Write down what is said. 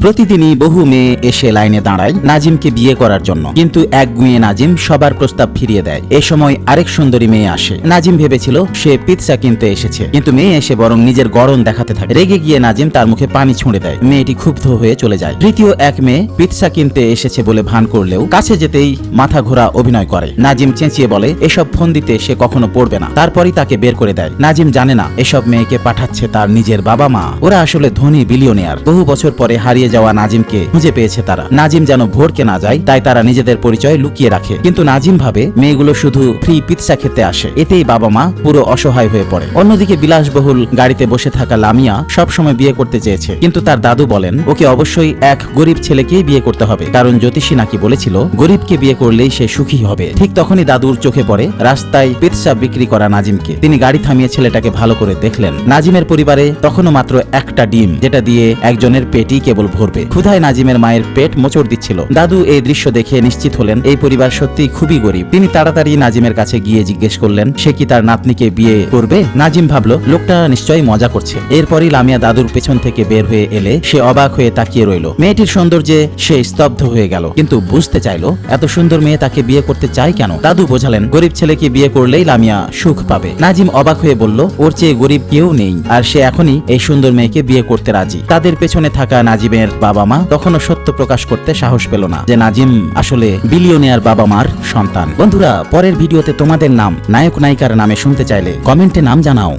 প্রতিদিনই বহু মেয়ে এসে লাইনে দাঁড়ায় নাজিমকে বিয়ে করার জন্য। কিন্তু এক গুঁয়ে নাজিম সবার প্রস্তাব ফিরিয়ে দেয়। এ সময় আরেক সুন্দরী মেয়ে আসে। নাজিম ভেবেছিল সে পিৎসা কিনতে এসেছে। কিন্তু মেয়ে এসে বরং নিজের গরম দেখাতে থাকে। রেগে গিয়ে নাজিম তার মুখে পানি ছুঁড়ে দেয়। মেয়েটি ক্ষুব্ধ হয়ে চলে যায়। তৃতীয় এক মেয়ে পিৎসা কিনতে এসেছে বলে ভান করলেও কাছে যেতেই মাথা ঘোরা অভিনয় করে। নাজিম চেঁচিয়ে বলে, এসব ফোন দিতে সে কখনো পড়বে না। তারপরই তাকে বের করে দেয়। নাজিম জানে না, এসব মেয়েকে পাঠাচ্ছে তার নিজের বাবা মা। ওরা আসলে ধনী বিলিয়নিয়ার। বহু বছর পরে হারিয়ে যাওয়া নাজিমকে খুঁজে পেয়েছে তারা। নাজিম যেন ভোরকে না যায়, তাই তারা নিজেদের পরিচয় লুকিয়ে রাখে। কিন্তু নাজিম ভাবে, মেয়েগুলো শুধু ফ্রি পিৎসা খেতে আসে। এতেই বাবা মা পুরো অসহায় হয়ে পড়ে। অন্যদিকে বিলাসবহুল গাড়িতে বসে থাকা লামিয়া সবসময় বিয়ে করতে চেয়েছে। কিন্তু তার দাদু বলেন, ওকে অবশ্যই এক গরিব ছেলেকেই বিয়ে করতে হবে। কারণ জ্যোতিষী নাকি বলেছিল, গরিবকে বিয়ে করলেই সে সুখী হবে। ঠিক তখনই দাদুর চোখে পড়ে রাস্তায় পিৎসা বিক্রি করা নাজিমকে। তিনি গাড়ি থামিয়ে ছেলেটাকে ভালো করে দেখলেন। নাজিমের পরিবারে তখনও মাত্র একটা ডিম, যেটা দিয়ে একজনের পেটি কেবল ভরবে। ক্ষুধায় নাজিমের মায়ের পেট মোচড় দিচ্ছিল। দাদু এই দৃশ্য দেখে নিশ্চিত হলেন, এই পরিবার সত্যিই খুবই গরিব। তিনি তাড়াতাড়ি নাজিমের কাছে গিয়ে জিজ্ঞেস করলেন, সে কি তার নাতনিকে বিয়ে করবে? নাজিম ভাবলো, লোকটা নিশ্চয়ই মজা করছে। এরপরই লামিয়া দাদুর পেছন থেকে বের হয়ে এলে সে অবাক হয়ে তাকিয়ে রইল। মেয়েটির সৌন্দর্যে সে স্তব্ধ হয়ে গেল, কিন্তু বুঝতে চাইলো, এত সুন্দর মেয়ে তাকে বিয়ে করতে চায় কেন? দাদু বোঝালেন, গরিব ছেলেকে বিয়ে করলেই লামিয়া সুখ পাবে। নাজিম অবাক হয়ে বলল, ওর চেয়ে গরিব কেউ নেই, আর সে এখনই এই সুন্দর মেয়েকে বিয়ে করতে রাজি। তাদের পেছনে থাকা নাজিমের বাবা মা তখনও সত্য প্রকাশ করতে সাহস পেল না যে নাজিম আসলে বিলিয়নিয়ার বাবা মার সন্তান। বন্ধুরা, পরের ভিডিওতে তোমাদের নাম নায়ক নায়িকার নামে শুনতে চাইলে কমেন্টে নাম জানাও।